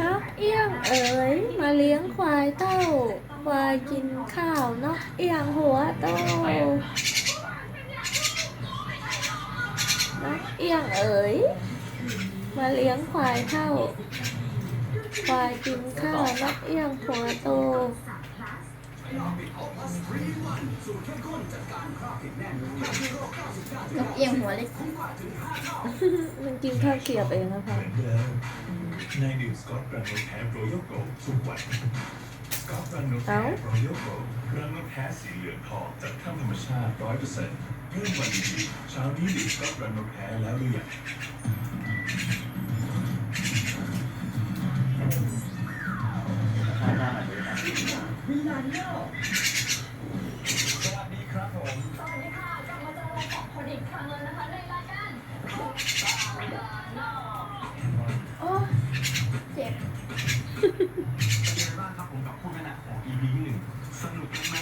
นกเอี้ยงเอ๋ยมาเลี้ยงควายเต้า ควายกินข้าวนกเอี้ยงหัวโตนกเอี้ยงเอ๋ยมาเลี้ยงควายเต้าควายกินข้าวนกเอี้ยงหัวโตนกเอียงหัวเล็ก มันกินข้าวเกียบเองนะคะมือ นเดิมในดื่มสกอตรันนกแท้โรยัลโกลด์ทุกวันสกอตรันนกแท้โรยัลโกลด์เรันนกแท้สีเหลืองทองจากธรรมชาติร้อยเปอร์เซ็นต์เริ่มวันดีๆเช้านี้ดื่มสกอตรันนกแท้แล้วหรือยังวีลานโยสวัสดีครับผม สวัสดีค่ะ กลับมาเจอเราสองคนอีกครั้งแล้วนะคะ ในรายการโอ้ เจ็บ เป็นไงบ้างครับผมกับผู้ชนะของ EP ที่หนึ่งสนุกไหม